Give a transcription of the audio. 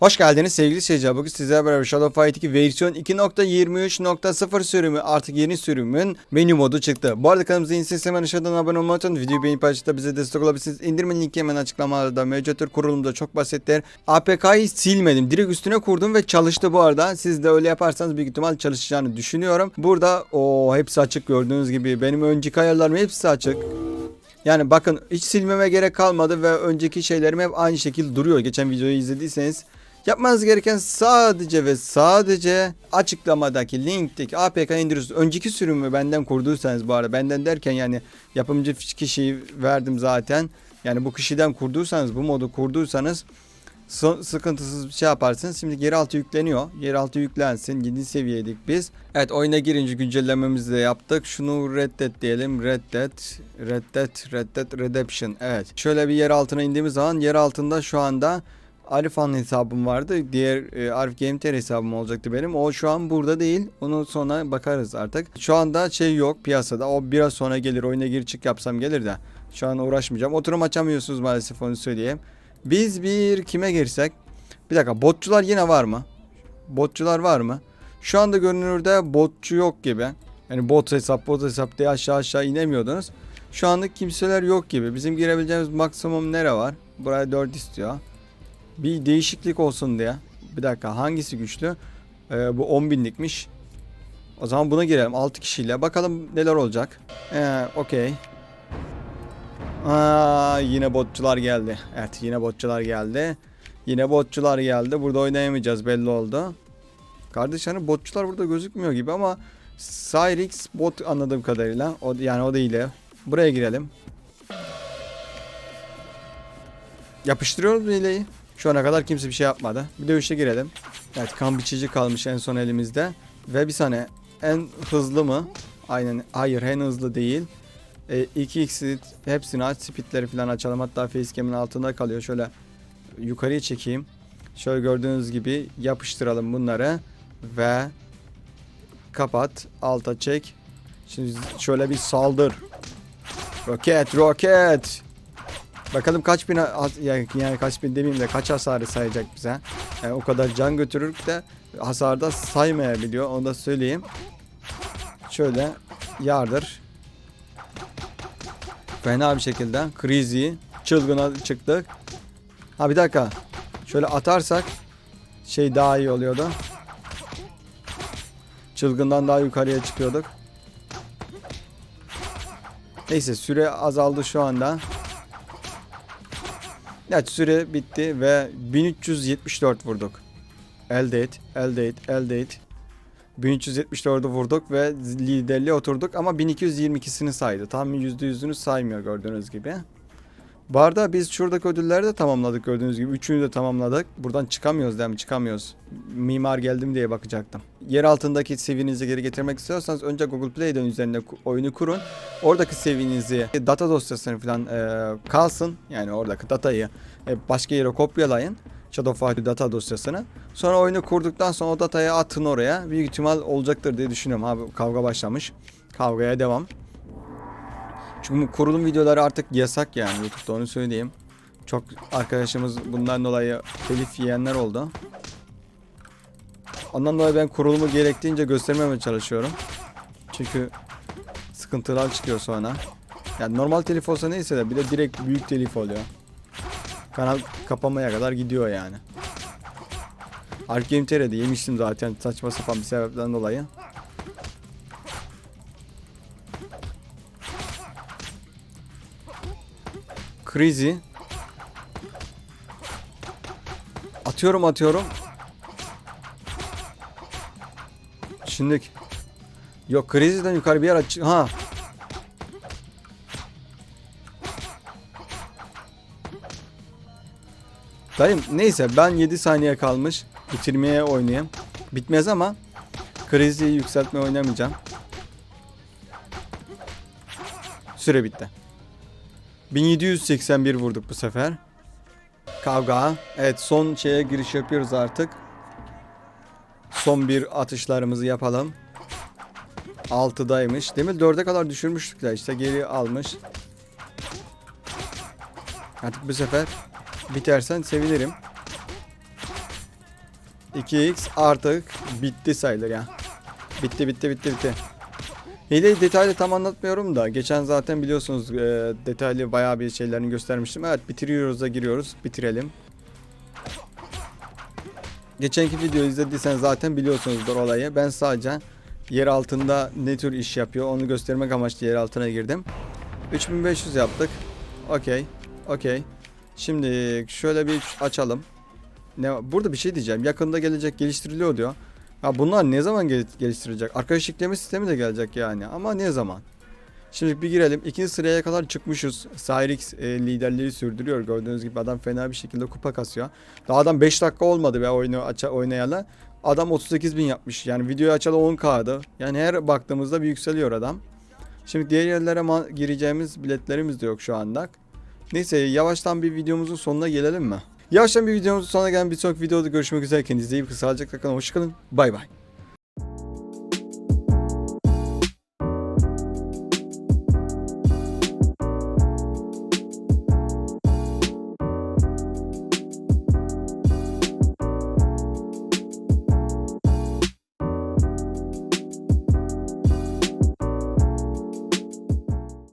Hoş geldiniz sevgili seyirciler. Bugün sizlerle beraber Shadow Fight 2 versiyon 2.23.0 sürümü artık yeni sürümün menü modu çıktı. Bu arada kanalımıza ses hemen aşağıdan abone olmayı unutmayın. Videoyu beğenip paylaşıp bize destek olabilirsiniz. İndirme linki hemen açıklamalarda mevcuttur. Kurulumda çok basittir. APK'yı silmedim. Direkt üstüne kurdum ve çalıştı bu arada. Siz de öyle yaparsanız büyük ihtimal çalışacağını düşünüyorum. Burada o hepsi açık gördüğünüz gibi. Benim önceki ayarlarım hepsi açık. Yani bakın hiç silmeme gerek kalmadı ve önceki şeylerim hep aynı şekilde duruyor. Geçen videoyu izlediyseniz yapmanız gereken sadece ve sadece açıklamadaki linkteki APK indiriyorsunuz. Önceki sürümü benden kurduysanız bu arada benden derken yani yapımcı kişiyi verdim zaten. Yani bu kişiden kurduysanız bu modu kurduysanız sıkıntısız bir şey yaparsınız. Şimdi yeraltı yükleniyor. Yeraltı yüklensin. 7 seviyeydik biz. Evet oyuna girince güncellememizi de yaptık. Şunu reddet diyelim. Reddet. Reddet. Reddet. Redemption. Evet. Şöyle bir yer altına indiğimiz zaman yer altında şu anda Arifan hesabım vardı. Diğer e, Arif GameTer hesabım olacaktı benim. O şu an burada değil. Onu sonra bakarız artık. Şu anda şey yok piyasada. O biraz sonra gelir. Oyuna gir çık yapsam gelir de. Şu an uğraşmayacağım. Oturum açamıyorsunuz maalesef onu söyleyeyim. Biz bir kime girsek? Bir dakika botçular yine var mı? Botçular var mı? Şu anda görünürde botçu yok gibi. Yani bot hesap bot hesap diye aşağı aşağı inemiyordunuz. Şu anlık kimseler yok gibi. Bizim girebileceğimiz maksimum nere var? Buraya 4 istiyor. Bir değişiklik olsun diye. Bir dakika hangisi güçlü? Ee, bu 10 binlikmiş. O zaman buna girelim 6 kişiyle. Bakalım neler olacak. Ee, okey. Yine botçular geldi. Evet yine botçular geldi. Yine botçular geldi. Burada oynayamayacağız belli oldu. Kardeş hani botçular burada gözükmüyor gibi ama Cyrix bot anladığım kadarıyla. O, yani o değil. Buraya girelim. Yapıştırıyoruz hileyi. Şu ana kadar kimse bir şey yapmadı. Bir dövüşe girelim. Evet kan biçici kalmış en son elimizde. Ve bir saniye en hızlı mı? Aynen hayır en hızlı değil. E, 2x'i hepsini aç speedleri falan açalım. Hatta facecam'in altında kalıyor. Şöyle yukarıya çekeyim. Şöyle gördüğünüz gibi yapıştıralım bunları. Ve kapat. Alta çek. Şimdi şöyle bir saldır. Roket roket. Bakalım kaç bin yani, yani kaç bin demeyeyim de kaç hasarı sayacak bize. Yani o kadar can götürür de hasarda saymayabiliyor. Onu da söyleyeyim. Şöyle yardır. Fena bir şekilde crazy çılgına çıktık. Ha bir dakika. Şöyle atarsak şey daha iyi oluyordu. Çılgından daha yukarıya çıkıyorduk. Neyse süre azaldı şu anda. Evet süre bitti ve 1374 vurduk. Elde et, elde et, elde et. 1374'ü vurduk ve liderliğe oturduk ama 1222'sini saydı. Tam %100'ünü saymıyor gördüğünüz gibi. Bu arada biz şuradaki ödülleri de tamamladık gördüğünüz gibi. Üçünü de tamamladık. Buradan çıkamıyoruz değil mi? Çıkamıyoruz. Mimar geldim diye bakacaktım. Yer altındaki seviyenizi geri getirmek istiyorsanız önce Google Play'den üzerinde oyunu kurun. Oradaki seviyenizi, data dosyasını falan e, kalsın. Yani oradaki datayı e, başka yere kopyalayın. Shadow Fight data dosyasını. Sonra oyunu kurduktan sonra o datayı atın oraya. Büyük ihtimal olacaktır diye düşünüyorum. Abi kavga başlamış. Kavgaya devam. Çünkü kurulum videoları artık yasak yani YouTube'da onu söyleyeyim. Çok arkadaşımız bundan dolayı telif yiyenler oldu. Ondan dolayı ben kurulumu gerektiğince göstermemeye çalışıyorum. Çünkü sıkıntılar çıkıyor sonra. Yani normal telif olsa neyse de bir de direkt büyük telif oluyor. Kanal kapamaya kadar gidiyor yani. Ark Game TR'de yemiştim zaten saçma sapan bir sebepten dolayı. Crazy. Atıyorum atıyorum. Şimdi Yok Crazy'den yukarı bir yer aç. Ha. Dayım neyse ben 7 saniye kalmış. Bitirmeye oynayayım. Bitmez ama Crazy'yi yükseltmeye oynamayacağım. Süre bitti. 1781 vurduk bu sefer. Kavga. Evet son şeye giriş yapıyoruz artık. Son bir atışlarımızı yapalım. 6'daymış. Demin 4'e kadar düşürmüştük de işte geri almış. Artık bu sefer bitersen sevinirim. 2x artık bitti sayılır ya. Bitti bitti bitti bitti. Hileyi detaylı tam anlatmıyorum da geçen zaten biliyorsunuz e, detaylı bayağı bir şeylerini göstermiştim. Evet bitiriyoruz da giriyoruz. Bitirelim. Geçenki videoyu izlediysen zaten biliyorsunuzdur olayı. Ben sadece yer altında ne tür iş yapıyor onu göstermek amaçlı yer altına girdim. 3500 yaptık. Okey. Okey. Şimdi şöyle bir açalım. Ne burada bir şey diyeceğim. Yakında gelecek geliştiriliyor diyor. Ya bunlar ne zaman gel- geliştirilecek? Arkadaş yükleme sistemi de gelecek yani ama ne zaman? Şimdi bir girelim. İkinci sıraya kadar çıkmışız. Cyrix e, liderliği sürdürüyor. Gördüğünüz gibi adam fena bir şekilde kupa kasıyor. Daha adam 5 dakika olmadı be oyunu aça oynayalı. Adam 38 bin yapmış. Yani videoyu açalı 10k'dı. Yani her baktığımızda bir yükseliyor adam. Şimdi diğer yerlere gireceğimiz biletlerimiz de yok şu anda. Neyse yavaştan bir videomuzun sonuna gelelim mi? Yavaştan bir videomuzun sonuna gelen bir sonraki videoda görüşmek üzere. Kendinize iyi bakın. Sağlıcakla kalın. Hoşçakalın. Bay bay.